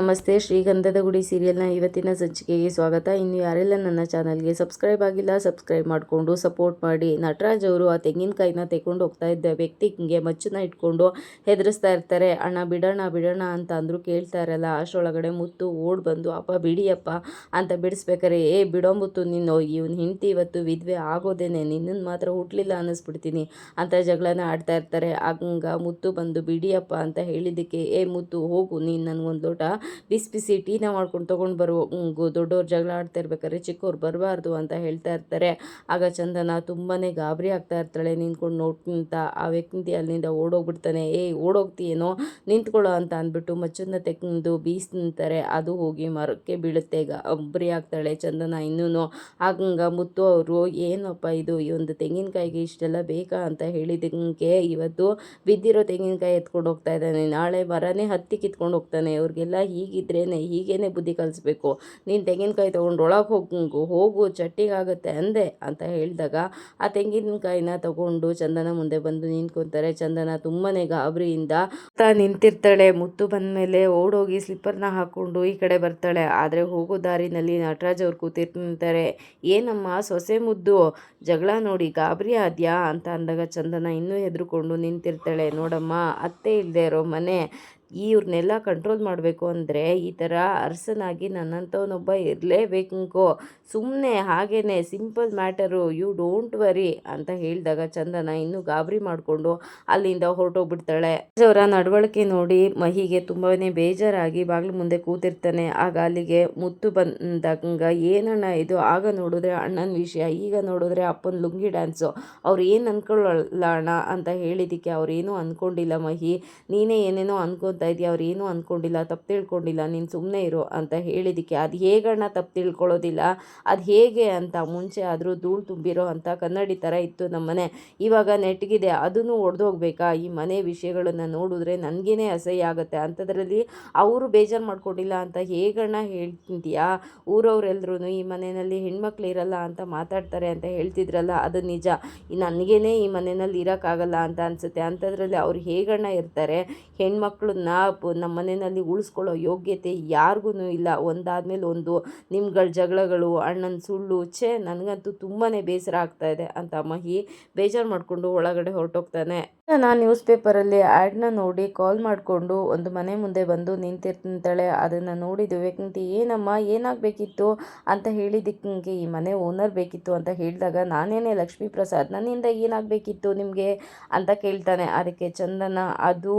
ನಮಸ್ತೆ, ಶ್ರೀಗಂಧದ ಗುಡಿ ಸೀರಿಯಲ್ನ ಇವತ್ತಿನ ಸಂಚಿಕೆಗೆ ಸ್ವಾಗತ. ಇನ್ನು ಯಾರೆಲ್ಲ ನನ್ನ ಚಾನಲ್ಗೆ ಸಬ್ಸ್ಕ್ರೈಬ್ ಆಗಿಲ್ಲ, ಸಬ್ಸ್ಕ್ರೈಬ್ ಮಾಡಿಕೊಂಡು ಸಪೋರ್ಟ್ ಮಾಡಿ. ನಟರಾಜ್ ಅವರು ಆ ತೆಂಗಿನಕಾಯಿನ ತೆಕೊಂಡು ಹೋಗ್ತಾ ಇದ್ದ ವ್ಯಕ್ತಿ ಹಿಂಗೆ ಮಚ್ಚನ್ನ ಇಟ್ಕೊಂಡು ಹೆದರಿಸ್ತಾ ಇರ್ತಾರೆ. ಅಣ್ಣ ಬಿಡೋಣ ಬಿಡೋಣ ಅಂತ ಅಂದರು ಕೇಳ್ತಾ ಇರಲ್ಲ. ಅಷ್ಟರೊಳಗಡೆ ಮುತ್ತು ಓಡ್ ಬಂದು, ಅಪ್ಪ, ಬಿಡಿಯಪ್ಪ ಅಂತ ಬಿಡಿಸ್ಬೇಕಾರೆ, ಏ, ಬಿಡೋ ಮುತ್ತು ನೀನು ಇವ್ನು ಹಿಂಡ್ತಿ ಇವತ್ತು ವಿಧವೆ ಆಗೋದೇನೆ ನಿನ್ನನ್ನು ಮಾತ್ರ ಹುಟ್ಟಲಿಲ್ಲ ಅನ್ನಿಸ್ಬಿಡ್ತೀನಿ ಅಂತ ಜಗಳನ ಆಡ್ತಾ ಇರ್ತಾರೆ. ಹಂಗ ಮುತ್ತು ಬಂದು, ಬಿಡಿಯಪ್ಪ ಅಂತ ಹೇಳಿದ್ದಕ್ಕೆ, ಏ, ಮುತ್ತು, ಹೋಗು, ನೀನು ನನಗೊಂದು ಲೋಟ ಬಿಸಿ ಬಿಸಿ ಟೀನ ಮಾಡ್ಕೊಂಡು ತೊಗೊಂಡು ಬರುವ ದೊಡ್ಡವ್ರು ಜಗಳ ಆಡ್ತಾ ಇರ್ಬೇಕಾದ್ರೆ ಚಿಕ್ಕವ್ರು ಬರಬಾರ್ದು ಅಂತ ಹೇಳ್ತಾ ಇರ್ತಾರೆ. ಆಗ ಚಂದನ ತುಂಬಾ ಗಾಬರಿ ಆಗ್ತಾ ಇರ್ತಾಳೆ, ನಿಂತ್ಕೊಂಡು ನೋಡ್ಕೊಂತ ಆ ವ್ಯಕ್ತಿ ಅಲ್ಲಿಂದ ಓಡೋಗ್ಬಿಡ್ತಾನೆ. ಏಯ್, ಓಡೋಗ್ತೀಯೇನೋ? ನಿಂತ್ಕೊಳ್ಳೋ ಅಂತ ಅಂದ್ಬಿಟ್ಟು ಮಚ್ಚನ್ನ ತೆಗೆದು ನಿಂತಾರೆ. ಅದು ಹೋಗಿ ಮರಕ್ಕೆ ಬೀಳುತ್ತೆ. ಗಾಬರಿ ಆಗ್ತಾಳೆ ಚಂದನ ಇನ್ನೂ ಆಗಂಗ ಮುತ್ತು ಅವರು, ಏನಪ್ಪ ಇದು? ಈ ಒಂದು ತೆಂಗಿನಕಾಯಿಗೆ ಇಷ್ಟೆಲ್ಲ ಬೇಕಾ ಅಂತ ಹೇಳಿದಂಗೆ ಇವತ್ತು ಬಿದ್ದಿರೋ ತೆಂಗಿನಕಾಯಿ ಎತ್ಕೊಂಡು ಹೋಗ್ತಾ ಇದ್ದಾನೆ. ನಾಳೆ ಮರನೇ ಹತ್ತಿ ಕಿತ್ಕೊಂಡು ಹೋಗ್ತಾನೆ. ಇವ್ರಿಗೆಲ್ಲ ಹೀಗಿದ್ರೇ ಹೀಗೇನೆ ಬುದ್ಧಿ ಕಲಿಸ್ಬೇಕು. ನೀನು ತೆಂಗಿನಕಾಯಿ ತೊಗೊಂಡು ಒಳಗೆ ಹೋಗು ಹೋಗು, ಚಟ್ಟಿಗಾಗುತ್ತೆ ಅಂದೆ ಅಂತ ಹೇಳಿದಾಗ ಆ ತೆಂಗಿನಕಾಯಿನ ತಗೊಂಡು ಚಂದನ ಮುಂದೆ ಬಂದು ನಿಂತ್ಕೊತಾರೆ. ಚಂದನ ತುಂಬಾ ಗಾಬರಿಯಿಂದ ನಿಂತಿರ್ತಾಳೆ. ಮುತ್ತು ಬಂದಮೇಲೆ ಓಡೋಗಿ ಸ್ಲಿಪ್ಪರ್ನ ಹಾಕ್ಕೊಂಡು ಈ ಕಡೆ ಬರ್ತಾಳೆ. ಆದರೆ ಹೋಗೋ ದಾರಿನಲ್ಲಿ ನಟರಾಜ್ ಅವ್ರು ಕೂತಿರ್ತಾರೆ ಏನಮ್ಮ ಸೊಸೆ ಮುದ್ದು, ಜಗಳ ನೋಡಿ ಗಾಬರಿ ಆದ್ಯಾ? ಅಂತ ಅಂದಾಗ ಚಂದನ ಇನ್ನೂ ಹೆದರ್ಕೊಂಡು ನಿಂತಿರ್ತಾಳೆ. ನೋಡಮ್ಮ, ಅತ್ತೆ ಇಲ್ಲದೆ ಇರೋ ಮನೆ. ಇವ್ರನ್ನೆಲ್ಲ ಕಂಟ್ರೋಲ್ ಮಾಡಬೇಕು ಅಂದರೆ ಈ ಥರ ಅರಸನಾಗಿ ನನ್ನಂಥವನೊಬ್ಬ ಇರಲೇಬೇಕು ಸುಮ್ಮನೆ ಹಾಗೇ simple matter you don't worry ಅಂತ ಹೇಳಿದಾಗ ಚಂದನ ಇನ್ನೂ ಗಾಬರಿ ಮಾಡಿಕೊಂಡು ಅಲ್ಲಿಂದ ಹೊರಟೋಗ್ಬಿಡ್ತಾಳೆ. ಅವರ ನಡವಳಿಕೆ ನೋಡಿ ಮಹಿಗೆ ತುಂಬಾ ಬೇಜಾರಾಗಿ ಬಾಗಿಲು ಮುಂದೆ ಕೂತಿರ್ತಾನೆ. ಆಗ ಅಲ್ಲಿಗೆ ಮುತ್ತು ಬಂದಾಗ, ಏನಣ್ಣ ಇದು? ಆಗ ನೋಡಿದ್ರೆ ಅಣ್ಣನ ವಿಷಯ, ಈಗ ನೋಡಿದ್ರೆ ಅಪ್ಪನ ಲುಂಗಿ ಡ್ಯಾನ್ಸು ಅವ್ರು ಏನು ಅಣ್ಣ ಅಂತ ಹೇಳಿದ್ದಕ್ಕೆ ಅವ್ರೇನೂ ಅಂದ್ಕೊಂಡಿಲ್ಲ ಮಹಿ. ನೀನೇ ಏನೇನೋ ಅನ್ಕೊತಾ ಇದೆಯಾ, ಅವ್ರು ಏನೂ ಅಂದ್ಕೊಂಡಿಲ್ಲ ತಪ್ಪು ತಿಳ್ಕೊಂಡಿಲ್ಲ, ನೀನು ಸುಮ್ಮನೆ ಇರು ಅಂತ ಹೇಳಿದ್ದಕ್ಕೆ ಅದು ಹೇಗಣ್ಣ ತಪ್ಪು ತಿಳ್ಕೊಳ್ಳೋದಿಲ್ಲ, ಅದು ಹೇಗೆ ಅಂತ ಮುಂಚೆ ಆದರೂ ಧೂಳು ತುಂಬಿರೋ ಅಂತ ಕನ್ನಡಿ ಥರ ಇತ್ತು ನಮ್ಮ ಮನೆ. ಇವಾಗ ನೆಟ್ಗಿದೆ, ಅದನ್ನು ಒಡೆದೋಗ್ಬೇಕಾ? ಈ ಮನೆ ವಿಷಯಗಳನ್ನು ನೋಡಿದ್ರೆ ನನಗೇನೆ ಅಸಹ್ಯ ಆಗುತ್ತೆ. ಅಂಥದ್ರಲ್ಲಿ ಅವರು ಬೇಜಾರು ಮಾಡ್ಕೊಂಡಿಲ್ಲ ಅಂತ ಹೇಗಣ್ಣ ಹೇಳ್ತಿದ್ಯಾ? ಊರವರೆಲ್ಲರೂ ಈ ಮನೆಯಲ್ಲಿ ಹೆಣ್ಮಕ್ಳು ಇರಲ್ಲ ಅಂತ ಮಾತಾಡ್ತಾರೆ ಅಂತ ಹೇಳ್ತಿದ್ರಲ್ಲ, ಅದು ನಿಜ. ನನಗೇನೆ ಈ ಮನೆಯಲ್ಲಿ ಇರೋಕ್ಕಾಗಲ್ಲ ಅಂತ ಅನಿಸುತ್ತೆ. ಅಂಥದ್ರಲ್ಲಿ ಅವ್ರು ಹೇಗಣ್ಣ ಇರ್ತಾರೆ? ಹೆಣ್ಮಕ್ಳನ್ನ ನಮ್ಮ ಮನೆಯಲ್ಲಿ ಉಳಿಸ್ಕೊಳ್ಳೋ ಯೋಗ್ಯತೆ ಯಾರಿಗೂ ಇಲ್ಲ. ಒಂದಾದ್ಮೇಲೆ ಒಂದು ನಿಮ್ಗಳ ಜಗಳಗಳು, ಅಣ್ಣನ ಸುಳ್ಳು, ಛೇ, ನನಗಂತೂ ತುಂಬಾ ಬೇಸರ ಆಗ್ತಾ ಇದೆ ಅಂತ ಮಹಿ ಬೇಜಾರು ಮಾಡಿಕೊಂಡು ಒಳಗಡೆ ಹೊರಟೋಗ್ತಾನೆ. ನಾನು ನ್ಯೂಸ್ ಪೇಪರಲ್ಲಿ ಆ್ಯಡ್ನ ನೋಡಿ ಕಾಲ್ ಮಾಡಿಕೊಂಡು ಒಂದು ಮನೆ ಮುಂದೆ ಬಂದು ನಿಂತಿರ್ತಾಳೆ ಅದನ್ನು ನೋಡಿದ್ದು ವ್ಯಕ್ತಿ ಏನಮ್ಮ, ಏನಾಗಬೇಕಿತ್ತು? ಅಂತ ಹೇಳಿದ್ದಕ್ಕೆ ಈ ಮನೆ ಓನರ್ ಬೇಕಿತ್ತು ಅಂತ ಹೇಳಿದಾಗ, ನಾನೇನೇ ಲಕ್ಷ್ಮೀ ಪ್ರಸಾದ್ ನನ್ನಿಂದ ಏನಾಗಬೇಕಿತ್ತು ನಿಮಗೆ? ಅಂತ ಕೇಳ್ತಾನೆ. ಅದಕ್ಕೆ ಚಂದನ, ಅದು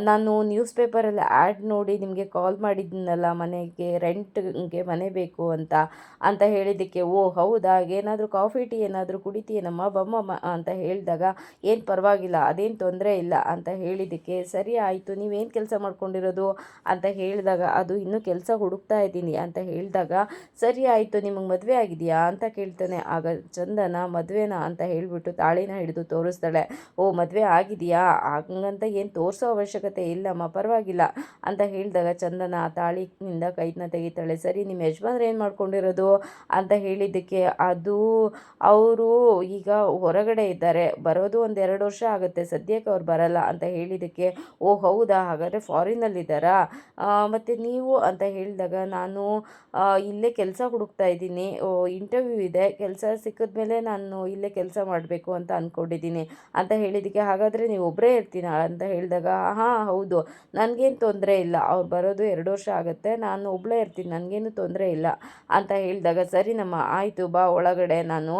ನಾನು ನ್ಯೂಸ್ ಪೇಪರಲ್ಲಿ ಆ್ಯಡ್ ನೋಡಿ ನಿಮಗೆ ಕಾಲ್ ಮಾಡಿದ್ದೀನಲ್ಲ ಮನೆಗೆ ರೆಂಟ್ಗೆ ಮನೆ ಬೇಕು ಅಂತ. ಅಂತ ಹೇಳಿದ್ದಕ್ಕೆ, ಓ, ಹೌದಾ? ಏನಾದರೂ ಕಾಫಿ ಟೀ ಏನಾದರೂ ಕುಡಿತೀಯೇನಮ್ಮ? ಬಮ್ಮಮ್ಮ ಅಂತ ಹೇಳಿದಾಗ, ಏನು ಪರವಾಗಿಲ್ಲ ಅದೇನು ತೊಂದರೆ ಇಲ್ಲ ಅಂತ ಹೇಳಿದ್ದಕ್ಕೆ, ಸರಿ ಆಯಿತು, ನೀವೇನು ಕೆಲಸ ಮಾಡ್ಕೊಂಡಿರೋದು? ಅಂತ ಹೇಳಿದಾಗ, ಅದು ಇನ್ನೂ ಕೆಲಸ ಹುಡುಕ್ತಾ ಇದ್ದೀನಿ. ಅಂತ ಹೇಳಿದಾಗ, ಸರಿ ಆಯಿತು, ನಿಮಗೆ ಮದುವೆ ಆಗಿದೆಯಾ? ಅಂತ ಕೇಳ್ತಾನೆ. ಆಗ ಚಂದನ ಮದುವೆನಾ ಅಂತ ಹೇಳಿಬಿಟ್ಟು ತಾಳಿನ ಹಿಡಿದು ತೋರಿಸ್ತಾಳೆ. ಓ, ಮದುವೆ ಆಗಿದೆಯಾ? ಹಂಗಂತ ಏನು ತೋರಿಸೋ ಅವಶ್ಯಕತೆ ಇಲ್ಲಮ್ಮ, ಪರವಾಗಿಲ್ಲ. ಅಂತ ಹೇಳಿದಾಗ ಚಂದನ ಆ ತಾಳಿನಿಂದ ಕೈನ ತೆಗಿತಾಳೆ. ಸರಿ ನಿಮ್ಮ ಯಜಮಾನ್ರು ಏನು ಮಾಡ್ಕೊಂಡಿರೋದು? ಅಂತ ಹೇಳಿದ್ದಕ್ಕೆ, ಅದು, ಅವರು ಈಗ ಹೊರಗಡೆ ಇದ್ದಾರೆ. ಬರೋದು ಒಂದು ಎರಡು ವರ್ಷ ಆಗುತ್ತೆ ಸದ್ಯಕ್ಕೆ ಅವ್ರು ಬರಲ್ಲ ಅಂತ ಹೇಳಿದ್ದಕ್ಕೆ, ಓ ಹೌದಾ, ಹಾಗಾದರೆ ಫಾರಿನಲ್ಲಿದ್ದಾರಾ? ಮತ್ತು ನೀವು ಅಂತ ಹೇಳಿದಾಗ ನಾನು ಇಲ್ಲೇ ಕೆಲಸ ಹುಡುಕ್ತಾ ಇದ್ದೀನಿ. ಇಂಟರ್ವ್ಯೂ ಇದೆ. ಕೆಲಸ ಸಿಕ್ಕಿದ ಮೇಲೆ ನಾನು ಇಲ್ಲೇ ಕೆಲಸ ಮಾಡಬೇಕು ಅಂತ ಅಂದ್ಕೊಂಡಿದ್ದೀನಿ ಅಂತ ಹೇಳಿದ್ದಕ್ಕೆ, ಹಾಗಾದರೆ ನೀವು ಒಬ್ಬರೇ ಇರ್ತೀನ ಅಂತ ಹೇಳಿದಾಗ ಹಾಂ ಹೌದು. ನನಗೇನು ತೊಂದರೆ ಇಲ್ಲ. ಅವ್ರು ಬರೋದು ಎರಡು ವರ್ಷ ಆಗುತ್ತೆ. ನಾನು ಒಬ್ಬಳೇ ಇರ್ತೀನಿ. ನನಗೇನು ತೊಂದರೆ ಇಲ್ಲ ಅಂತ ಹೇಳಿದಾಗ, ಸರಿ, ನಮ್ಮ, ಆಯಿತು, ಬಾ, ಒಳಗಡೆ ನಾನು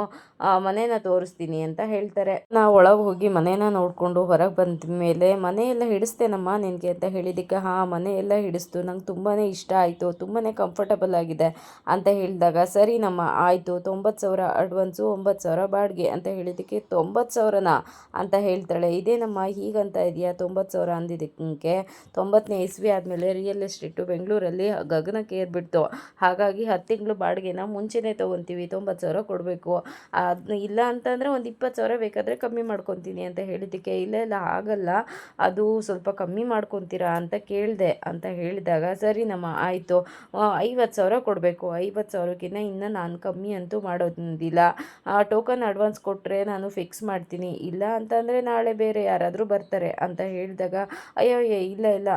ಮನೇನ ತೋರಿಸ್ತೀನಿ ಅಂತ ಹೇಳ್ತಾರೆ. ನಾ ಒಳಗೆ ಹೋಗಿ ಮನೇನ ನೋಡಿಕೊಂಡು ಹೊರಗೆ ಬಂದ ಮೇಲೆ ಮನೆಯೆಲ್ಲ ಹಿಡಿಸ್ತೇನಮ್ಮ ನಿನಗೆ ಅಂತ ಹೇಳಿದ್ದಕ್ಕೆ, ಹಾಂ ಮನೆಯೆಲ್ಲ ಹಿಡಿಸ್ತು. ನಂಗೆ ತುಂಬಾ ಇಷ್ಟ ಆಯಿತು. ತುಂಬಾ ಕಂಫರ್ಟಬಲ್ ಆಗಿದೆ ಅಂತ ಹೇಳಿದಾಗ, ಸರಿ ನಮ್ಮ, ಆಯಿತು. ತೊಂಬತ್ತು ಸಾವಿರ ಅಡ್ವಾನ್ಸು ಒಂಬತ್ತು ಸಾವಿರ ಬಾಡಿಗೆ ಅಂತ ಹೇಳಿದ್ದಕ್ಕೆ, ತೊಂಬತ್ತು ಸಾವಿರನಾ? ಅಂತ ಹೇಳ್ತಾಳೆ. ಇದೇನಮ್ಮ, ಹೀಗಂತ ಇದೆಯಾ? ತೊಂಬತ್ತು ಸಾವಿರ ಅಂದಿದ್ದಕ್ಕೆ. ತೊಂಬತ್ತನೇ ಇಸ್ವಿ ಆದಮೇಲೆ ರಿಯಲ್ ಎಸ್ಟೇಟು ಬೆಂಗಳೂರಲ್ಲಿ ಗಗನಕ್ಕೆ ಏರ್ಬಿಡ್ತು. ಹಾಗಾಗಿ ಹತ್ತು ತಿಂಗಳು ಬಾಡಿಗೆನ ಮುಂಚೆನೇ ತೊಗೊತೀವಿ. ತೊಂಬತ್ತು ಸಾವಿರ ಕೊಡಬೇಕು. ಅದು ಇಲ್ಲ ಅಂತಂದರೆ ಒಂದು ಇಪ್ಪತ್ತು ಸಾವಿರ ಬೇಕಾದರೆ ಕಮ್ಮಿ ಮಾಡ್ಕೊತೀನಿ ಅಂತ ಹೇಳಿದ್ದಕ್ಕೆ, ಇಲ್ಲ ಇಲ್ಲ, ಆಗಲ್ಲ, ಅದು ಸ್ವಲ್ಪ ಕಮ್ಮಿ ಮಾಡ್ಕೊತೀರಾ ಅಂತ ಕೇಳಿದೆ ಅಂತ ಹೇಳಿದಾಗ ಸರಿನಮ್ಮ ಆಯಿತು ಐವತ್ತು ಸಾವಿರ ಕೊಡಬೇಕು, ಐವತ್ತು ಸಾವಿರಕ್ಕಿಂತ ಇನ್ನು ನಾನು ಕಮ್ಮಿ ಅಂತೂ ಮಾಡೋದಿಲ್ಲ ಟೋಕನ್ ಅಡ್ವಾನ್ಸ್ ಕೊಟ್ಟರೆ ನಾನು ಫಿಕ್ಸ್ ಮಾಡ್ತೀನಿ, ಇಲ್ಲ ಅಂತಂದರೆ ನಾಳೆ ಬೇರೆ ಯಾರಾದರೂ ಬರ್ತಾರೆ ಅಂತ ಹೇಳಿದಾಗ, ಅಯ್ಯೋ ಇಲ್ಲ ಇಲ್ಲ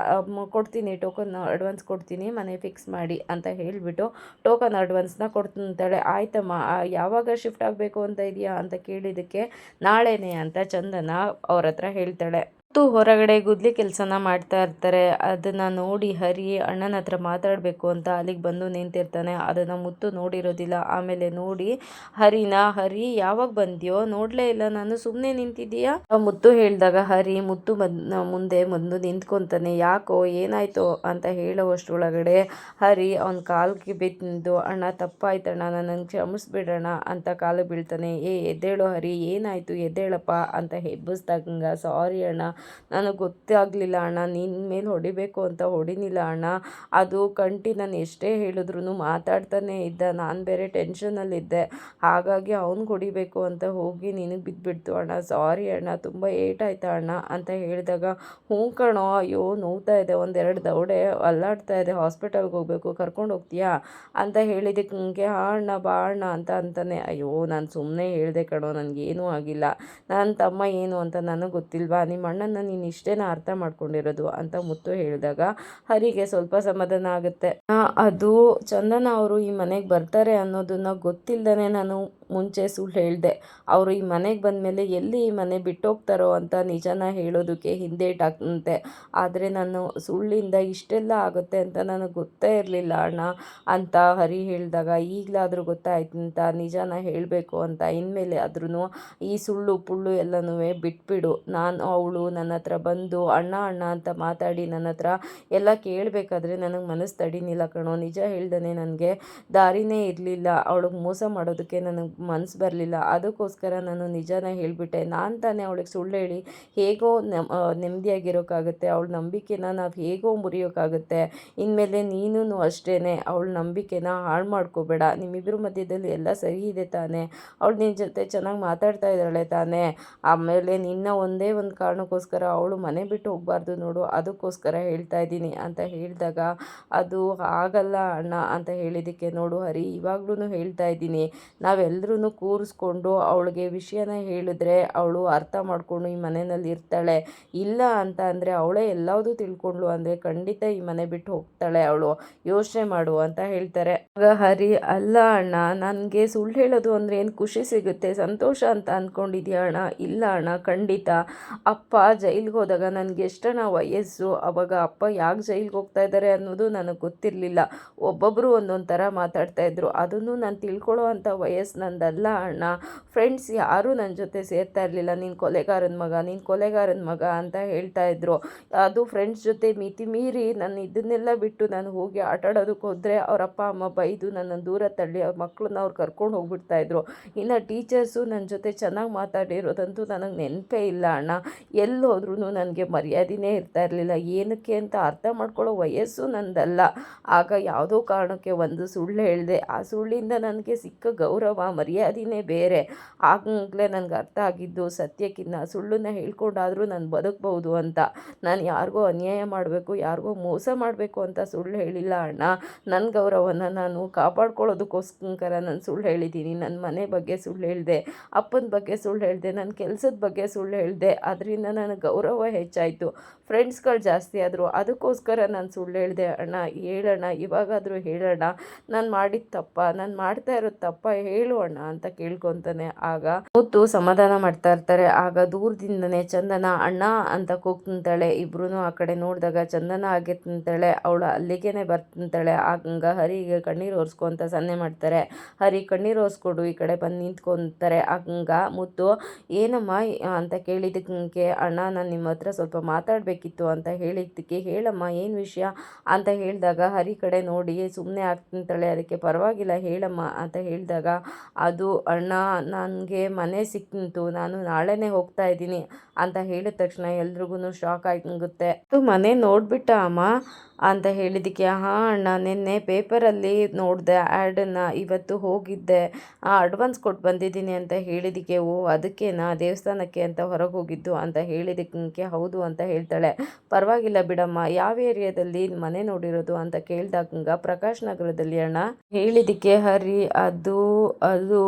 ಕೊಡ್ತೀನಿ ಟೋಕನ್ ಅಡ್ವಾನ್ಸ್ ಕೊಡ್ತೀನಿ, ಮನೆ ಫಿಕ್ಸ್ ಮಾಡಿ ಅಂತ ಹೇಳಿಬಿಟ್ಟು ಟೋಕನ್ ಅಡ್ವಾನ್ಸ್ನ ಕೊಡ್ತಂತಾಳೆ ಆಯ್ತಮ್ಮ ಯಾವಾಗ ಶಿಫ್ಟ್ ಆಗಬೇಕು ಅಂತ ಇದೆಯಾ ಅಂತ ಕೇಳಿದ್ದಕ್ಕೆ ನಾಳೆನೇ ಅಂತ ಚಂದನ ಅವ್ರ ಹೇಳ್ತಾಳೆ. ಮುತ್ತು ಹೊರಗಡೆ ಗುದ್ಲಿ ಕೆಲಸನ ಮಾಡ್ತಾ ಇರ್ತಾರೆ. ಅದನ್ನು ನೋಡಿ ಹರಿ ಅಣ್ಣನ ಹತ್ರ ಮಾತಾಡಬೇಕು ಅಂತ ಅಲ್ಲಿಗೆ ಬಂದು ನಿಂತಿರ್ತಾನೆ. ಅದನ್ನು ಮುತ್ತು ನೋಡಿರೋದಿಲ್ಲ. ಆಮೇಲೆ ನೋಡಿ ಹರಿನ, ಹರಿ, ಯಾವಾಗ ಬಂದ್ಯೋ? ನೋಡಲೇ ಇಲ್ಲ. ನಾನು ಸುಮ್ಮನೆ ನಿಂತಿದ್ದೀಯಾ? ಮುತ್ತು ಹೇಳಿದಾಗ, ಹರಿ, ಮುತ್ತು ಬಂದ್, ಮುಂದೆ ಬಂದು ನಿಂತ್ಕೊಂತಾನೆ. ಯಾಕೋ? ಏನಾಯ್ತು? ಅಂತ ಹೇಳೋವಷ್ಟರೊಳಗಡೆ ಹರಿ ಅವನ ಕಾಲ್ಗೆ ಬಿದ್ದು ಅಣ್ಣ, ತಪ್ಪಾಯ್ತಣ್ಣ. ನನ್ನ ಕ್ಷಮಿಸ್ಬಿಡೋಣ ಅಂತ ಕಾಲು ಬೀಳ್ತಾನೆ. ಏ, ಎದ್ದೇಳೋ ಹರಿ. ಏನಾಯ್ತು? ಎದ್ದೇಳಪ್ಪ ಅಂತ ಹೆಬ್ಬಿಸ್ದಾಗ ಸಾರಿ ಅಣ್ಣ. ನನಗೆ ಗೊತ್ತೇ ಆಗಲಿಲ್ಲ, ಅಣ್ಣ. ನಿನ್ನ ಮೇಲೆ ಹೊಡಿಬೇಕು ಅಂತ ಹೊಡಿನಿಲ್ಲ, ಅಣ್ಣ. ಅದು ಕಂಟಿ ನಾನು ಎಷ್ಟೇ ಹೇಳಿದ್ರು ಮಾತಾಡ್ತಾನೆ ಇದ್ದ. ನಾನು ಬೇರೆ ಟೆನ್ಷನಲ್ಲಿದ್ದೆ ಹಾಗಾಗಿ ಅವ್ನಿಗೆ ಹೊಡಿಬೇಕು ಅಂತ ಹೋಗಿ ನಿನಗೆ ಬಿದ್ದುಬಿಡ್ತು ಅಣ್ಣ. ಸಾರಿ ಅಣ್ಣ. ತುಂಬ ಏಟಾಯ್ತಾ, ಅಣ್ಣ? ಅಂತ ಹೇಳಿದಾಗ, ಹ್ಞೂ ಕಣೋ. ಅಯ್ಯೋ, ನೋವ್ತಾ ಇದೆ ಒಂದೆರಡು ದೌಡೆ ಅಲ್ಲಾಡ್ತಾ ಇದೆ ಹಾಸ್ಪಿಟಲ್ಗೆ ಹೋಗಬೇಕು. ಕರ್ಕೊಂಡು ಹೋಗ್ತೀಯಾ? ಅಂತ ಹೇಳಿದ್ದಕ್ಕೆ ನನಗೆ ಹಾ, ಅಣ್ಣ. ಬಾ, ಅಣ್ಣ. ಅಂತ ಅಂತಾನೆ, ಅಯ್ಯೋ, ನಾನು ಸುಮ್ಮನೆ ಹೇಳಿದೆ ಕಣೋ. ನನಗೇನೂ ಆಗಿಲ್ಲ. ನನ್ನ ತಮ್ಮ ಏನು ಅಂತ ನನಗೆ ಗೊತ್ತಿಲ್ವಾ? ನಿಮ್ಮ ಅಣ್ಣನ ನೀನು ಇಷ್ಟೇನ ಅರ್ಥ ಮಾಡ್ಕೊಂಡಿರೋದು ಅಂತ ಮುತ್ತು ಹೇಳಿದಾಗ ಹರಿಗೆ ಸ್ವಲ್ಪ ಸಮಾಧಾನ ಆಗುತ್ತೆ. ಅದು ಚಂದನ ಅವರು ಈ ಮನೆಗೆ ಬರ್ತಾರೆ ಅನ್ನೋದನ್ನ ಗೊತ್ತಿಲ್ಲದೇ ನಾನು ಮುಂಚೆ ಸುಳ್ಳು ಹೇಳಿದೆ. ಅವರು ಈ ಮನೆಗೆ ಬಂದಮೇಲೆ ಎಲ್ಲಿ ಈ ಮನೆ ಬಿಟ್ಟೋಗ್ತಾರೋ ಅಂತ ನಿಜನ ಹೇಳೋದಕ್ಕೆ ಹಿಂದೇಟಾಗ್ತಂತೆ ಆದರೆ ನಾನು ಸುಳ್ಳಿಂದ ಇಷ್ಟೆಲ್ಲ ಆಗುತ್ತೆ ಅಂತ ನನಗೆ ಗೊತ್ತೇ ಇರಲಿಲ್ಲ ಅಣ್ಣ ಅಂತ ಹರಿ ಹೇಳಿದಾಗ, ಈಗಲಾದರೂ ಗೊತ್ತಾಯ್ತು ಅಂತ ನಿಜನ ಹೇಳಬೇಕು ಅಂತ. ಇನ್ಮೇಲೆ ಆದ್ರೂ ಈ ಸುಳ್ಳು ಪುಳ್ಳು ಎಲ್ಲನೂ ಬಿಟ್ಬಿಡು. ನಾನು, ಅವಳು ನನ್ನ ಹತ್ರ ಬಂದು ಅಣ್ಣ ಅಣ್ಣ ಅಂತ ಮಾತಾಡಿ ನನ್ನ ಹತ್ರ ಎಲ್ಲ ಕೇಳಬೇಕಾದ್ರೆ ನನಗೆ ಮನಸ್ಸು ತಡಿನಿಲ್ಲ ಕಣೋ. ನಿಜ ಹೇಳ್ದೇ ನನಗೆ ದಾರಿನೇ ಇರಲಿಲ್ಲ. ಅವಳಿಗೆ ಮೋಸ ಮಾಡೋದಕ್ಕೆ ನನಗೆ ಮನಸ್ಸು ಬರಲಿಲ್ಲ. ಅದಕ್ಕೋಸ್ಕರ ನಾನು ನಿಜಾನ ಹೇಳಿಬಿಟ್ಟೆ. ನಾನು ತಾನೇ ಅವಳಿಗೆ ಸುಳ್ಳು ಹೇಳಿ ಹೇಗೋ ನೆಮ್ ನೆಮ್ಮದಿಯಾಗಿರೋಕ್ಕಾಗುತ್ತೆ ಅವಳ ನಂಬಿಕೆನ ನಾವು ಹೇಗೋ ಮುರಿಯೋಕ್ಕಾಗುತ್ತೆ ಇನ್ಮೇಲೆ ನೀನು ಅಷ್ಟೇ ಅವಳ ನಂಬಿಕೆನ ಹಾಳು ಮಾಡ್ಕೋಬೇಡ. ನಿಮ್ಮಿಬ್ಬರ ಮಧ್ಯದಲ್ಲಿ ಎಲ್ಲ ಸರಿ ಇದೆ ತಾನೇ. ಅವಳು ನಿನ್ನ ಜೊತೆ ಚೆನ್ನಾಗಿ ಮಾತಾಡ್ತಾ ಇದ್ದಾಳೆ ತಾನೇ. ಆಮೇಲೆ ನಿನ್ನ ಒಂದೇ ಒಂದು ಕಾರಣಕ್ಕೋಸ್ಕರ ಅವಳು ಮನೆ ಬಿಟ್ಟು ಹೋಗ್ಬಾರ್ದು ನೋಡು. ಅದಕ್ಕೋಸ್ಕರ ಹೇಳ್ತಾ ಇದ್ದೀನಿ ಅಂತ ಹೇಳಿದಾಗ, ಅದು ಆಗಲ್ಲ ಅಣ್ಣ ಅಂತ ಹೇಳಿದ್ದಕ್ಕೆ ನೋಡು ಹರಿ ಇವಾಗ್ಲೂ ಹೇಳ್ತಾ ಇದ್ದೀನಿ. ನಾವೆಲ್ಲರೂ ಕೂರಿಸ್ಕೊಂಡು ಅವಳಿಗೆ ವಿಷಯನ ಹೇಳಿದ್ರೆ ಅವಳು ಅರ್ಥ ಮಾಡಿಕೊಂಡು ಈ ಮನೆಯಲ್ಲಿ ಇರ್ತಾಳೆ. ಇಲ್ಲ ಅಂತ ಅಂದರೆ ಅವಳೇ ಎಲ್ಲದೂ ತಿಳ್ಕೊಂಡ್ಳು ಅಂದರೆ ಖಂಡಿತ ಈ ಮನೆ ಬಿಟ್ಟು ಹೋಗ್ತಾಳೆ ಅವಳು. ಯೋಚನೆ ಮಾಡು ಅಂತ ಹೇಳ್ತಾರೆ. ಆಗ ಹರಿ, ಅಲ್ಲ ಅಣ್ಣ, ನನಗೆ ಸುಳ್ಳು ಹೇಳೋದು ಅಂದರೆ ಏನು ಖುಷಿ ಸಿಗುತ್ತೆ? ಸಂತೋಷ ಅಂತ ಅಂದ್ಕೊಂಡಿದ್ಯಾ ಅಣ್ಣ? ಇಲ್ಲ ಅಣ್ಣ, ಖಂಡಿತ. ಅಪ್ಪ ಜೈಲಿಗೆ ಹೋದಾಗ ನನಗೆ ಎಷ್ಟಣ ವಯಸ್ಸು, ಅವಾಗ ಅಪ್ಪ ಯಾಕೆ ಜೈಲಿಗೆ ಹೋಗ್ತಾ ಇದ್ದಾರೆ ಅನ್ನೋದು ನನಗೆ ಗೊತ್ತಿರಲಿಲ್ಲ. ಒಬ್ಬೊಬ್ಬರು ಒಂದೊಂದು ಥರ ಮಾತಾಡ್ತಾ ಇದ್ರು. ಅದನ್ನು ನಾನು ತಿಳ್ಕೊಳ್ಳೋ ಅಂಥ ವಯಸ್ಸು ನಂದಲ್ಲ ಅಣ್ಣ. ಫ್ರೆಂಡ್ಸ್ ಯಾರೂ ನನ್ನ ಜೊತೆ ಸೇರ್ತಾ ಇರಲಿಲ್ಲ. ನೀನು ಕೊಲೆಗಾರನ ಮಗ, ನೀನು ಕೊಲೆಗಾರನ ಮಗ ಅಂತ ಹೇಳ್ತಾ ಇದ್ರು. ಅದು ಫ್ರೆಂಡ್ಸ್ ಜೊತೆ ಮಿತಿ ಮೀರಿ ನಾನು ಇದನ್ನೆಲ್ಲ ಬಿಟ್ಟು ನಾನು ಹೋಗಿ ಆಟ ಆಡೋದಕ್ಕೆ ಹೋದರೆ ಅವ್ರ ಅಪ್ಪ, ಅಮ್ಮ ಬೈದು ನನ್ನನ್ನು ದೂರ ತಳ್ಳಿ ಅವ್ರ ಮಕ್ಕಳನ್ನ ಅವ್ರು ಕರ್ಕೊಂಡು ಹೋಗ್ಬಿಡ್ತಾ ಇದ್ರು. ಇನ್ನು ಟೀಚರ್ಸು ನನ್ನ ಜೊತೆ ಚೆನ್ನಾಗಿ ಮಾತಾಡಿರೋದಂತೂ ನನಗೆ ನೆನಪೇ ಇಲ್ಲ ಅಣ್ಣ. ಎಲ್ಲಿ ಹೋದ್ರೂ ನನಗೆ ಮರ್ಯಾದೆನೇ ಇರ್ತಾ ಇರಲಿಲ್ಲ. ಏನಕ್ಕೆ ಅಂತ ಅರ್ಥ ಮಾಡ್ಕೊಳ್ಳೋ ವಯಸ್ಸು ನಂದಲ್ಲ. ಆಗ ಯಾವುದೋ ಕಾರಣಕ್ಕೆ ಒಂದು ಸುಳ್ಳು ಹೇಳಿದೆ. ಆ ಸುಳ್ಳಿಂದ ನನಗೆ ಸಿಕ್ಕ ಗೌರವ ಮರ್ಯಾದೆನೇ ಬೇರೆ. ಆಗಲೇ ನನಗೆ ಅರ್ಥ ಆಗಿದ್ದು ಸತ್ಯಕ್ಕಿನ್ನ ಸುಳ್ಳನ್ನ ಹೇಳ್ಕೊಂಡಾದರೂ ನಾನು ಬದುಕಬಹುದು ಅಂತ. ನಾನು ಯಾರಿಗೋ ಅನ್ಯಾಯ ಮಾಡಬೇಕು, ಯಾರಿಗೋ ಮೋಸ ಮಾಡಬೇಕು ಅಂತ ಸುಳ್ಳು ಹೇಳಿಲ್ಲ ಅಣ್ಣ. ನನ್ನ ಗೌರವನ ನಾನು ಕಾಪಾಡ್ಕೊಳ್ಳೋದಕ್ಕೋಸ್ಕರ ನಾನು ಸುಳ್ಳು ಹೇಳಿದ್ದೀನಿ. ನನ್ನ ಮನೆ ಬಗ್ಗೆ ಸುಳ್ಳು ಹೇಳಿದೆ, ಅಪ್ಪನ ಬಗ್ಗೆ ಸುಳ್ಳು ಹೇಳಿದೆ ನನ್ನ ಕೆಲಸದ ಬಗ್ಗೆ ಸುಳ್ಳು ಹೇಳಿದೆ. ಅದರಿಂದ ನನಗೆ ಗೌರವ ಹೆಚ್ಚಾಯಿತು. ಫ್ರೆಂಡ್ಸ್ಗಳು ಜಾಸ್ತಿ ಆದರು ಅದಕ್ಕೋಸ್ಕರ ನಾನು ಸುಳ್ಳು ಹೇಳಿದೆ. ಅಣ್ಣ ಹೇಳೋಣ ಇವಾಗಾದರೂ ಹೇಳೋಣ ನಾನು ಮಾಡಿದ ತಪ್ಪ, ನಾನು ಮಾಡ್ತಾ ಇರೋದು ತಪ್ಪ ಹೇಳು ಅಣ್ಣ. ಅಂತ ಕೇಳ್ಕೊಂತಾನೆ. ಆಗ ಮುತ್ತು ಸಮಾಧಾನ ಮಾಡ್ತಾ ಇರ್ತಾರೆ. ಆಗ ದೂರದಿಂದನೇ ಚಂದನ ಅಣ್ಣ ಅಂತ ಕೂಗ್ತಂತಾಳೆ ಇಬ್ರು ಆ ಕಡೆ ನೋಡಿದಾಗ ಚಂದನ ಆಗಿ ತಿಂತಾಳೆ. ಅವಳು ಅಲ್ಲಿಗೇನೆ ಬರ್ತಂತಾಳೆ ಆಗಂಗ ಹರಿಗೆ ಕಣ್ಣೀರು ಹೊರಿಸ್ಕೊ ಅಂತ ಸನ್ನೆ ಮಾಡ್ತಾರೆ. ಹರಿ ಕಣ್ಣೀರು ಒರೆಸ್ಕೊಡು, ಈ ಕಡೆ ಬಂದು ನಿಂತ್ಕೊಂತಾರೆ. ಆಗಂಗ ಮುತ್ತು, ಏನಮ್ಮ ಅಂತ ಕೇಳಿದಕ್ಕೆ ಅಣ್ಣ ನಾನು ನಿಮ್ಮ ಹತ್ರ ಸ್ವಲ್ಪ ಮಾತಾಡಬೇಕಿತ್ತು ಅಂತ ಹೇಳಿದ್ದಕ್ಕೆ ಹೇಳಮ್ಮ, ಏನು ವಿಷಯ? ಅಂತ ಹೇಳಿದಾಗ ಹರಿ ಕಡೆ ನೋಡಿ ಸುಮ್ಮನೆ ಆಗ್ತಿಂತಾಳೆ ಅದಕ್ಕೆ ಪರವಾಗಿಲ್ಲ, ಹೇಳಮ್ಮ ಅಂತ ಹೇಳಿದಾಗ ಅದು ಅಣ್ಣ ನನಗೆ ಮನೆ ಸಿಕ್ಕಿತು, ನಾನು ನಾಳೆನೇ ಹೋಗ್ತಾ ಇದ್ದೀನಿ ಅಂತ ಹೇಳಿದ ತಕ್ಷಣ ಎಲ್ರಿಗೂ ಶಾಕ್ ಆಗುತ್ತೆ ಮನೆ ನೋಡ್ಬಿಟ್ಟ ಅಮ್ಮ. ಅಂತ ಹೇಳಿದ್ದಕ್ಕೆ ಹಾಂ ಅಣ್ಣ, ನಿನ್ನೆ ಪೇಪರಲ್ಲಿ ನೋಡಿದೆ, ಆ್ಯಡನ್ನು ಇವತ್ತು ಹೋಗಿದ್ದೆ. ಅಡ್ವಾನ್ಸ್ ಕೊಟ್ಟು ಬಂದಿದ್ದೀನಿ ಅಂತ ಹೇಳಿದ್ದಕ್ಕೆ, ಓ, ಅದಕ್ಕೇನಾ? ದೇವಸ್ಥಾನಕ್ಕೆ ಅಂತ ಹೊರಗೆ ಹೋಗಿದ್ದು ಅಂತ ಹೇಳಿದಕ್ಕೆ ಹೌದು ಅಂತ ಹೇಳ್ತಾಳೆ. ಪರವಾಗಿಲ್ಲ ಬಿಡಮ್ಮ, ಯಾವ ಏರಿಯಾದಲ್ಲಿ ಮನೆ ನೋಡಿರೋದು ಅಂತ ಕೇಳಿದಾಗ ಪ್ರಕಾಶ್ ನಗರದಲ್ಲಿ ಅಣ್ಣ ಹೇಳಿದ್ದಕ್ಕೆ, ಹರಿ, ಅದು ಅದು,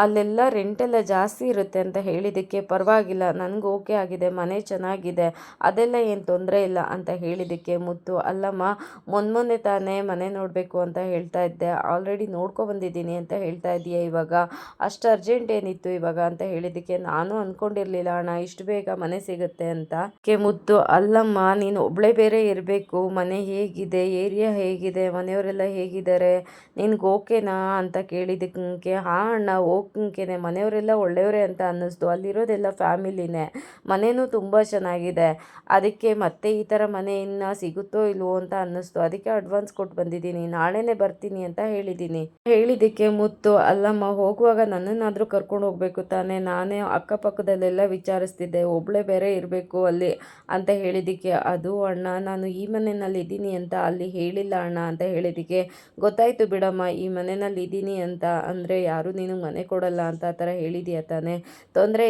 ಅಲ್ಲೆಲ್ಲ ರೆಂಟೆಲ್ಲ ಜಾಸ್ತಿ ಇರುತ್ತೆ ಅಂತ ಹೇಳಿದ್ದಕ್ಕೆ, ಪರವಾಗಿಲ್ಲ, ನನಗೆ ಓಕೆ ಆಗಿದೆ, ಮನೆ ಚೆನ್ನಾಗಿದೆ, ಅದೆಲ್ಲ ಏನು ತೊಂದರೆ ಇಲ್ಲ ಅಂತ ಹೇಳಿದ್ದಕ್ಕೆ ಮುತ್ತು. ಅಲ್ಲಮ್ಮ, ಮೊನ್ನೆ ಮೊನ್ನೆ ತಾನೇ ಮನೆ ನೋಡಬೇಕು ಅಂತ ಹೇಳ್ತಾ ಇದ್ದೆ. ಆಲ್ರೆಡಿ ನೋಡ್ಕೊ ಬಂದಿದ್ದೀನಿ ಅಂತ ಹೇಳ್ತಾ ಇದ್ದೀಯಾ ಇವಾಗ. ಅಷ್ಟು ಅರ್ಜೆಂಟ್ ಏನಿತ್ತು ಇವಾಗ ಅಂತ ಹೇಳಿದ್ದಕ್ಕೆ ನಾನು ಅಂದ್ಕೊಂಡಿರಲಿಲ್ಲ ಅಣ್ಣ. ಇಷ್ಟು ಬೇಗ ಮನೆ ಸಿಗುತ್ತೆ ಅಂತ. ಕೆ ಮುದ್ದು, ಅಲ್ಲಮ್ಮ, ನೀನು ಒಬ್ಬಳೇ ಬೇರೆ ಇರಬೇಕು. ಮನೆ ಹೇಗಿದೆ? ಏರಿಯಾ ಹೇಗಿದೆ? ಮನೆಯವರೆಲ್ಲ ಹೇಗಿದ್ದಾರೆ? ನಿನ್ಗೆ ಓಕೆನಾ ಅಂತ ಕೇಳಿದಕ್ಕೆ ಹಾಂ ಅಣ್ಣ, ಓಕೆನೆ. ಮನೆಯವರೆಲ್ಲ ಒಳ್ಳೆಯವರೇ ಅಂತ ಅನ್ನಿಸ್ತು. ಅಲ್ಲಿರೋದೆಲ್ಲ ಫ್ಯಾಮಿಲಿನೇ. ಮನೆಯೂ ತುಂಬ ಚೆನ್ನಾಗಿದೆ. ಅದಕ್ಕೆ ಮತ್ತೆ ಈ ಥರ ಮನೆ ಇನ್ನು ಸಿಗುತ್ತೋ ಇಲ್ವೋ ಅಂತ ಅನ್ನಿಸ್ತು. ಅದಕ್ಕೆ ಅಡ್ವಾನ್ಸ್ ಕೊಟ್ಟು ಬಂದಿದ್ದೀನಿ. ನಾಳೆನೇ ಬರ್ತೀನಿ ಅಂತ ಹೇಳಿದ್ದೀನಿ. ಹೇಳಿದ್ದಕ್ಕೆ ಮುತ್ತು, ಅಲ್ಲಮ್ಮ, ಹೋಗುವಾಗ ನನ್ನನ್ನಾದರೂ ಕರ್ಕೊಂಡು ಹೋಗಬೇಕು ತಾನೇ. ನಾನೇ ಅಕ್ಕಪಕ್ಕದಲ್ಲೆಲ್ಲ ವಿಚಾರಿಸ್ತಿದ್ದೆ. ಒಬ್ಬಳೇ ಬೇರೆ ಇರಬೇಕು ಅಲ್ಲಿ ಅಂತ ಹೇಳಿದ್ದಕ್ಕೆ, ಅದು ಅಣ್ಣ, ನಾನು ಈ ಮನೆಯಲ್ಲಿ ಇದ್ದೀನಿ ಅಂತ ಅಲ್ಲಿ ಹೇಳಿಲ್ಲ ಅಣ್ಣ ಅಂತ ಹೇಳಿದ್ದಕ್ಕೆ, ಗೊತ್ತಾಯಿತು ಬಿಡಮ್ಮ, ಈ ಮನೆಯಲ್ಲಿ ಇದ್ದೀನಿ ಅಂತ. ಅಂದರೆ ಯಾರು ನೀನು ಮನೆ ಕೊಡಲ್ಲ ಅಂತ ಆ ಥರ ಹೇಳಿದೀಯ ತಾನೇ. ತೊಂದರೆ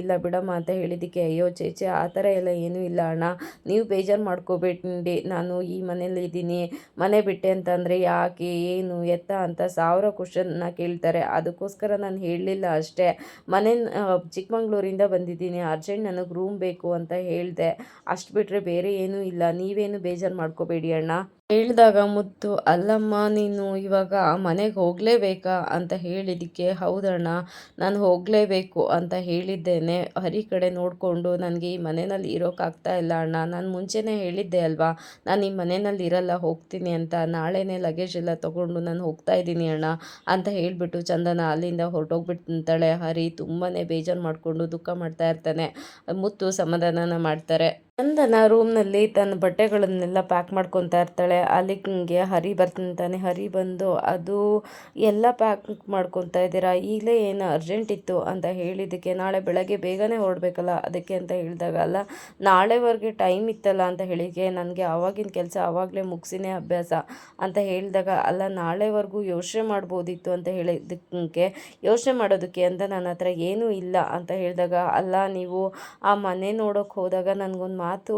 ಇಲ್ಲ ಬಿಡಮ್ಮ ಅಂತ ಹೇಳಿದ್ದಕ್ಕೆ, ಅಯ್ಯೋ ಚೇಚೆ ಆ ಥರ ಎಲ್ಲ ಏನೂ ಇಲ್ಲ ಅಣ್ಣ. ನೀವು ಬೇಜಾರು ಮಾಡ್ಕೋಬೇಡಿ. ನಾನು ಈ ಮನೇಲಿ ಇದ್ದೀನಿ, ಮನೆ ಬಿಟ್ಟೆ ಅಂತಂದರೆ ಯಾಕೆ, ಏನು, ಎತ್ತ ಅಂತ ಸಾವಿರ ಕ್ವಶನ್ನ ಕೇಳ್ತಾರೆ. ಅದಕ್ಕೋಸ್ಕರ ನಾನು ಹೇಳಲಿಲ್ಲ ಅಷ್ಟೇ. ಮನೆ ಚಿಕ್ಕಮಂಗ್ಳೂರಿಂದ ಬಂದಿದ್ದೀನಿ. ಅರ್ಜೆಂಟ್ ನನಗೆ ರೂಮ್ ಬೇಕು ಅಂತ ಹೇಳಿದೆ. ಅಷ್ಟು ಬಿಟ್ಟರೆ ಬೇರೆ ಏನೂ ಇಲ್ಲ. ನೀವೇನು ಬೇಜಾರು ಮಾಡ್ಕೋಬೇಡಿ ಅಣ್ಣ. ಹೇಳಿದಾಗ ಮುತ್ತು, ಅಲ್ಲಮ್ಮ, ನೀನು ಇವಾಗ ಮನೆಗೆ ಹೋಗಲೇಬೇಕಾ? ಅಂತ ಹೇಳಿದ್ದಕ್ಕೆ ಹೌದಣ್ಣ ನಾನು ಹೋಗಲೇಬೇಕು ಅಂತ ಹೇಳಿದ್ದೇನೆ. ಹರಿ ಕಡೆ ನೋಡಿಕೊಂಡು ನನಗೆ ಈ ಮನೆಯಲ್ಲಿ ಇರೋಕ್ಕಾಗ್ತಾ ಇಲ್ಲ ಅಣ್ಣ. ನಾನು ಮುಂಚೆನೇ ಹೇಳಿದ್ದೆ ಅಲ್ವಾ? ನಾನು ಈ ಮನೆಯಲ್ಲಿ ಇರಲ್ಲ, ಹೋಗ್ತೀನಿ ಅಂತ. ನಾಳೆನೇ ಲಗೇಜ್ ಎಲ್ಲ ತೊಗೊಂಡು ನಾನು ಹೋಗ್ತಾ ಇದ್ದೀನಿ ಅಣ್ಣ, ಅಂತ ಹೇಳಿಬಿಟ್ಟು ಚಂದನ ಅಲ್ಲಿಂದ ಹೊರಟೋಗ್ಬಿಡ್ತಾಳೆ ಹರಿ ತುಂಬಾ ಬೇಜಾರು ಮಾಡಿಕೊಂಡು ದುಃಖ ಮಾಡ್ತಾ ಇರ್ತಾನೆ. ಮುತ್ತು ಸಮಾಧಾನನ ಮಾಡ್ತಾರೆ. ಚಂದನ ರೂಮ್ನಲ್ಲಿ ತನ್ನ ಬಟ್ಟೆಗಳನ್ನೆಲ್ಲ ಪ್ಯಾಕ್ ಮಾಡ್ಕೊತಾ ಇರ್ತಾಳೆ. ಅಲ್ಲಿಗೆ ಹರಿ ಬರ್ತಾನೆ ಹರಿ ಬಂದು, ಅದು ಎಲ್ಲ ಪ್ಯಾಕ್ ಮಾಡ್ಕೊತಾ ಇದ್ದೀರಾ? ಈಗಲೇ ಏನು ಅರ್ಜೆಂಟ್ ಇತ್ತು? ಅಂತ ಹೇಳಿದ್ದಕ್ಕೆ, ನಾಳೆ ಬೆಳಗ್ಗೆ ಬೇಗನೆ ಹೊರಡ್ಬೇಕಲ್ಲ, ಅದಕ್ಕೆ ಅಂತ ಹೇಳಿದಾಗ, ಅಲ್ಲ, ನಾಳೆವರೆಗೆ ಟೈಮ್ ಇತ್ತಲ್ಲ? ಅಂತ ಹೇಳಿಕೆ, ನನಗೆ ಆವಾಗಿನ ಕೆಲಸ ಆವಾಗಲೇ ಮುಗಿಸಿನೇ ಅಭ್ಯಾಸ. ಅಂತ ಹೇಳಿದಾಗ, ಅಲ್ಲ, ನಾಳೆವರೆಗೂ ಯೋಚನೆ ಮಾಡ್ಬೋದಿತ್ತು? ಅಂತ ಹೇಳಿದ್ದಕ್ಕೆ, ಯೋಚನೆ ಮಾಡೋದಕ್ಕೆ? ಅಂತ ನನ್ನ ಹತ್ರ, ಏನೂ ಇಲ್ಲ. ಅಂತ ಹೇಳಿದಾಗ, ಅಲ್ಲ, ನೀವು ಆ ಮನೆ ನೋಡೋಕೆ ಹೋದಾಗ ನನಗೊಂದು ಮಾತು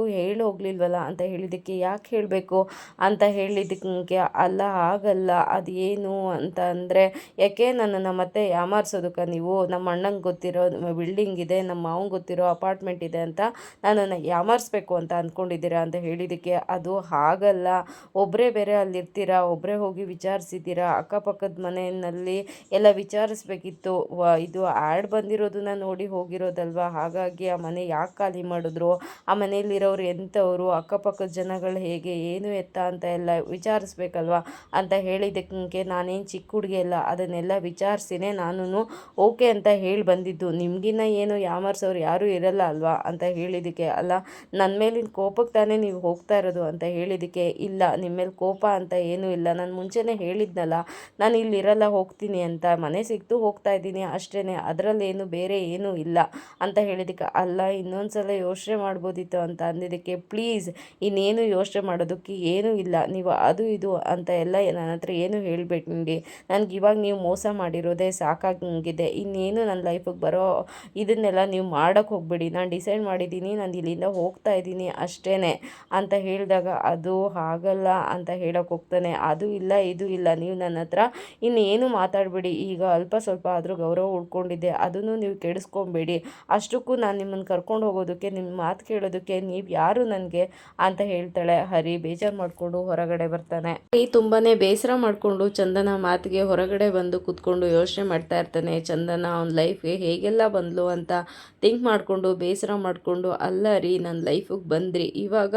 ಹೋಗ್ಲಿಲ್ವಲ್ಲ ಅಂತ ಹೇಳಿದ್ದಕ್ಕೆ ಯಾಕೆ ಹೇಳಬೇಕು ಅಂತ ಹೇಳಿದ್ದಕ್ಕೆ ಅಲ್ಲ, ಆಗಲ್ಲ. ಅದು ಏನು ಅಂತ ಅಂದರೆ, ಯಾಕೆ ನನ್ನನ್ನು ಮತ್ತೆ ಯಾಮಾರಿಸೋದಕ್ಕೆ ನೀವು? ನಮ್ಮ ಅಣ್ಣಂಗೆ ಗೊತ್ತಿರೋ ಬಿಲ್ಡಿಂಗ್ ಇದೆ, ನಮ್ಮ ಮಾವಂಗೆ ಗೊತ್ತಿರೋ ಅಪಾರ್ಟ್ಮೆಂಟ್ ಇದೆ ಅಂತ ನನ್ನನ್ನು ಯಾಮಾರಿಸ್ಬೇಕು ಅಂತ ಅಂದ್ಕೊಂಡಿದ್ದೀರಾ ಅಂತ ಹೇಳಿದ್ದಕ್ಕೆ ಅದು ಆಗಲ್ಲ. ಒಬ್ಬರೇ ಬೇರೆ ಅಲ್ಲಿರ್ತೀರಾ? ಒಬ್ಬರೇ ಹೋಗಿ ವಿಚಾರಿಸಿದ್ದೀರಾ? ಅಕ್ಕಪಕ್ಕದ ಮನೆಯಲ್ಲಿ ಎಲ್ಲ ವಿಚಾರಿಸ್ಬೇಕಿತ್ತು. ಇದು ಆ್ಯಡ್ ಬಂದಿರೋದನ್ನ ನೋಡಿ ಹೋಗಿರೋದಲ್ವಾ? ಹಾಗಾಗಿ ಆ ಮನೆ ಯಾಕೆ ಖಾಲಿ ಮಾಡಿದ್ರು? ಆ ಮನೆ ಮನೆಯಲ್ಲಿರೋರು ಎಂಥವರು, ಅಕ್ಕಪಕ್ಕದ ಜನಗಳು ಹೇಗೆ, ಏನು ಎತ್ತ ಅಂತ ಎಲ್ಲ ವಿಚಾರಿಸ್ಬೇಕಲ್ವಾ ಅಂತ ಹೇಳಿದ್ದಕ್ಕೆ ನಾನೇನು ಚಿಕ್ಕ ಹುಡುಗಿ ಅಲ್ಲ, ಅದನ್ನೆಲ್ಲ ವಿಚಾರಿಸಿನೇ ನಾನು ಓಕೆ ಅಂತ ಹೇಳಿ ಬಂದಿದ್ದು. ನಿಮಗಿನ್ನ ಏನು ಯಾಮರ್ಸೋರು ಯಾರೂ ಇರಲ್ಲ ಅಲ್ವಾ ಅಂತ ಹೇಳಿದ್ದಕ್ಕೆ, ಅಲ್ಲ ನನ್ನ ಮೇಲಿನ ಕೋಪಕ್ಕೆ ತಾನೇ ನೀವು ಹೋಗ್ತಾ ಇರೋದು ಅಂತ ಹೇಳಿದ್ದಕ್ಕೆ, ಇಲ್ಲ ನಿಮ್ಮ ಮೇಲೆ ಕೋಪ ಅಂತ ಏನೂ ಇಲ್ಲ. ನಾನು ಮುಂಚೆನೇ ಹೇಳಿದ್ನಲ್ಲ, ನಾನು ಇಲ್ಲಿರಲ್ಲ ಹೋಗ್ತೀನಿ ಅಂತ. ಮನೆ ಸಿಕ್ತು ಹೋಗ್ತಾ ಇದ್ದೀನಿ ಅಷ್ಟೇ ಅದರಲ್ಲೇನು ಬೇರೆ ಏನೂ ಇಲ್ಲ ಅಂತ ಹೇಳಿದ್ದಕ್ಕೆ, ಅಲ್ಲ ಇನ್ನೊಂದು ಸಲ ಯೋಚನೆ ಮಾಡ್ಬೋದಿತ್ತು ಅಂತ ಅಂದಿದ್ದಕ್ಕೆ, ಪ್ಲೀಸ್, ಇನ್ನೇನು ಯೋಚನೆ ಮಾಡೋದಕ್ಕೆ ಏನೂ ಇಲ್ಲ. ನೀವು ಅದು ಇದು ಅಂತ ಎಲ್ಲ ನನ್ನ ಹತ್ರ ಏನು ಹೇಳಬೇಡಿ ನನಗೆ ಇವಾಗ ನೀವು ಮೋಸ ಮಾಡಿರೋದೇ ಸಾಕಾಗಿದೆ ಇನ್ನೇನು ನನ್ನ ಲೈಫಿಗೆ ಬರೋ ಇದನ್ನೆಲ್ಲ ನೀವು ಮಾಡೋಕ್ಕೆ ಹೋಗ್ಬೇಡಿ. ನಾನು ಡಿಸೈಡ್ ಮಾಡಿದ್ದೀನಿ, ನಾನು ಇಲ್ಲಿಂದ ಹೋಗ್ತಾ ಇದ್ದೀನಿ ಅಷ್ಟೇ ಅಂತ ಹೇಳಿದಾಗ, ಅದು ಆಗಲ್ಲ ಅಂತ ಹೇಳೋಕೆ ಹೋಗ್ತಾನೆ. ಅದು ಇಲ್ಲ, ಇದು ಇಲ್ಲ. ನೀವು ನನ್ನ ಹತ್ರ ಇನ್ನೇನು ಮಾತಾಡಬೇಡಿ. ಈಗ ಅಲ್ಪ ಸ್ವಲ್ಪ ಆದರೂ ಗೌರವ ಉಳ್ಕೊಂಡಿದ್ದೆ. ಅದನ್ನು ನೀವು ಕೆಡಿಸ್ಕೊಬೇಡಿ. ಅಷ್ಟಕ್ಕೂ ನಾನು ನಿಮ್ಮನ್ನು ಕರ್ಕೊಂಡು ಹೋಗೋದಕ್ಕೆ ನಿಮ್ಮ ಮಾತು ಕೇಳೋದಕ್ಕೆ ನೀವು ಯಾರು ನನಗೆ ಅಂತ ಹೇಳ್ತಾಳೆ. ಹರಿ ಬೇಜಾರು ಮಾಡಿಕೊಂಡು ಹೊರಗಡೆ ಬರ್ತಾನೆ. ಹರಿ ತುಂಬಾ ಬೇಸರ ಮಾಡಿಕೊಂಡು ಚಂದನ ಮಾತಿಗೆ ಹೊರಗಡೆ ಬಂದು ಕೂತ್ಕೊಂಡು ಯೋಚನೆ ಮಾಡ್ತಾ ಇರ್ತಾನೆ. ಚಂದನ ಅವ್ನ ಲೈಫ್ಗೆ ಹೇಗೆಲ್ಲ ಬಂದ್ಲು ಅಂತ ಥಿಂಕ್ ಮಾಡಿಕೊಂಡು, ಬೇಸರ ಮಾಡಿಕೊಂಡು, ಅಲ್ಲ ರೀ ನನ್ನ ಲೈಫಿಗೆ ಬಂದ್ರಿ. ಇವಾಗ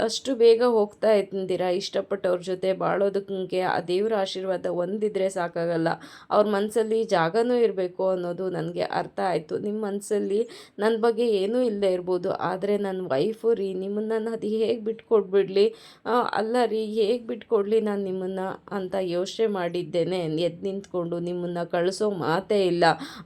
ಅಷ್ಟು ಬೇಗ ಹೋಗ್ತಾ ಇದ್ದೀರಾ? ಇಷ್ಟಪಟ್ಟವ್ರ ಜೊತೆ ಬಾಳೋದಕ್ಕೆ ಆ ದೇವರ ಆಶೀರ್ವಾದ ಒಂದಿದ್ರೆ ಸಾಕಾಗಲ್ಲ. ಅವ್ರ ಮನಸ್ಸಲ್ಲಿ ಜಾಗನೂ ಇರಬೇಕು ಅನ್ನೋದು ನನಗೆ ಅರ್ಥ ಆಯಿತು. ನಿಮ್ಮ ಮನಸ್ಸಲ್ಲಿ ನನ್ನ ಬಗ್ಗೆ ಏನೂ ಇಲ್ಲದೆ ಇರ್ಬೋದು. ಆದರೆ ನನ್ನ ನನ್ನ ವೈಫು ರೀ, ನಿಮ್ಮನ್ನು ನಾನು ಅದು ಹೇಗೆ ಬಿಟ್ಕೊಡ್ಬಿಡಲಿ? ಅಲ್ಲ ರೀ, ಹೇಗೆ ಬಿಟ್ಕೊಡ್ಲಿ ನಾನು ನಿಮ್ಮನ್ನು ಅಂತ ಯೋಚನೆ ಮಾಡಿದ್ದೇನೆ. ಎದ್ದು ನಿಂತ್ಕೊಂಡು ನಿಮ್ಮನ್ನು ಕಳಿಸೋ ಮಾತೇ ಇಲ್ಲ.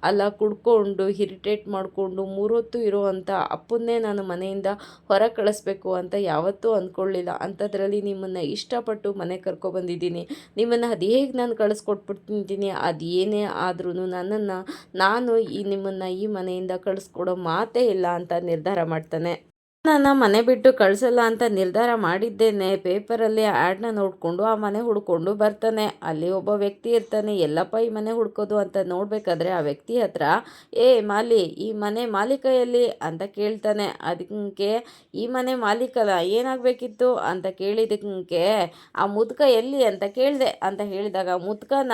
ಅಲ್ಲ, ಕುಡ್ಕೊಂಡು ಇರಿಟೇಟ್ ಮಾಡಿಕೊಂಡು ಮೂರೊತ್ತು ಇರುವಂಥ ಅಪ್ಪನ್ನೇ ನಾನು ಮನೆಯಿಂದ ಹೊರ ಕಳಿಸ್ಬೇಕು ಅಂತ ಯಾವತ್ತೂ ಅಂದ್ಕೊಳ್ಳಿಲ್ಲ ಅಂಥದ್ರಲ್ಲಿ ನಿಮ್ಮನ್ನು ಇಷ್ಟಪಟ್ಟು ಮನೆ ಕರ್ಕೊಬಂದಿದ್ದೀನಿ ನಿಮ್ಮನ್ನು ಅದು ಹೇಗೆ ನಾನು ಕಳಿಸ್ಕೊಟ್ಬಿಡ್ತಿದ್ದೀನಿ? ಅದು ಏನೇ ಆದ್ರೂ ನನ್ನನ್ನು ನಾನು ಈ ನಿಮ್ಮನ್ನು ಈ ಮನೆಯಿಂದ ಕಳಿಸ್ಕೊಡೋ ಮಾತೇ ಇಲ್ಲ ಅಂತ ನಿರ್ಧಾರ ಮಾಡ್ತಾನೆ. ನನ್ನ ಮನೆ ಬಿಟ್ಟು ಕಳಿಸಲ್ಲ ಅಂತ ನಿರ್ಧಾರ ಮಾಡಿದ್ದೇನೆ. ಪೇಪರಲ್ಲಿ ಆ್ಯಡ್ನ ನೋಡಿಕೊಂಡು ಆ ಮನೆ ಹುಡ್ಕೊಂಡು ಬರ್ತಾನೆ. ಅಲ್ಲಿ ಒಬ್ಬ ವ್ಯಕ್ತಿ ಇರ್ತಾನೆ. ಎಲ್ಲಪ್ಪ ಈ ಮನೆ ಹುಡ್ಕೋದು ಅಂತ ನೋಡಬೇಕಾದ್ರೆ ಆ ವ್ಯಕ್ತಿ ಹತ್ರ, ಏ ಮಾಲಿ, ಈ ಮನೆ ಮಾಲೀಕ ಎಲ್ಲಿ ಅಂತ ಕೇಳ್ತಾನೆ. ಅದಕ್ಕೆ ಈ ಮನೆ ಮಾಲೀಕಲ್ಲ ಏನಾಗಬೇಕಿತ್ತು? ಅಂತ ಕೇಳಿದಕ್ಕೆ ಆ ಮುದ್ಕ ಎಲ್ಲಿ? ಅಂತ ಕೇಳಿದೆ. ಅಂತ ಹೇಳಿದಾಗ, ಮುದ್ಕನ?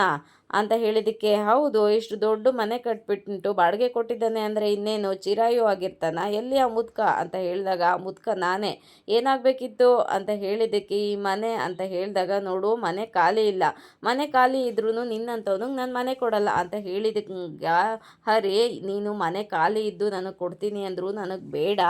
ಅಂತ ಹೇಳಿದ್ದಕ್ಕೆ, ಹೌದು, ಇಷ್ಟು ದೊಡ್ಡ ಮನೆ ಕಟ್ಬಿಟ್ಟು ಬಾಡಿಗೆ ಕೊಟ್ಟಿದ್ದಾನೆ ಅಂದರೆ ಇನ್ನೇನು ಚಿರಾಯು ಆಗಿರ್ತಾನ? ಎಲ್ಲಿ ಆ ಮುದ್ಕ ಅಂತ ಹೇಳಿದಾಗ ಆ ಮುದ್ಕ ನಾನೇ. ಏನಾಗಬೇಕಿತ್ತು? ಅಂತ ಹೇಳಿದ್ದಕ್ಕೆ, ಈ ಮನೆ ಅಂತ ಹೇಳಿದಾಗ, ನೋಡು, ಮನೆ ಖಾಲಿ ಇಲ್ಲ. ಮನೆ ಖಾಲಿ ಇದ್ರೂ ನಿನ್ನಂಥವ್ನಿಗೆ ನಾನು ಮನೆ ಕೊಡಲ್ಲ. ಅಂತ ಹೇಳಿದಕ್ಕೆ ಹರಿ, ನೀನು ಮನೆ ಖಾಲಿ ಇದ್ದು ನನಗೆ ಕೊಡ್ತೀನಿ ಅಂದರು ನನಗೆ ಬೇಡ.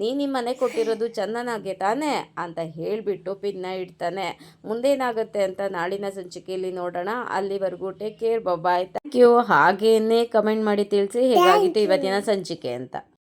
ನೀನು ನಿಮ್ಮ ಮನೆ ಕೊಟ್ಟಿರೋದು ಚಂದನಾಗೆ ತಾನೇ? ಅಂತ ಹೇಳಿಬಿಟ್ಟು ಪಿನ್ನ ಇಡ್ತಾನೆ. ಮುಂದೇನಾಗುತ್ತೆ ಅಂತ ನಾಳಿನ ಸಂಚಿಕೆಯಲ್ಲಿ ನೋಡೋಣ. ಅಲ್ಲಿವರೆಗೂ take care bye thank you ಹಾಗೇನೆ ಕಮೆಂಟ್ ಮಾಡಿ ತಿಳಿಸಿ. ಹೇಗಾಗಿತ್ತು ಇವತ್ತಿನ ಸಂಚಿಕೆ ಅಂತ.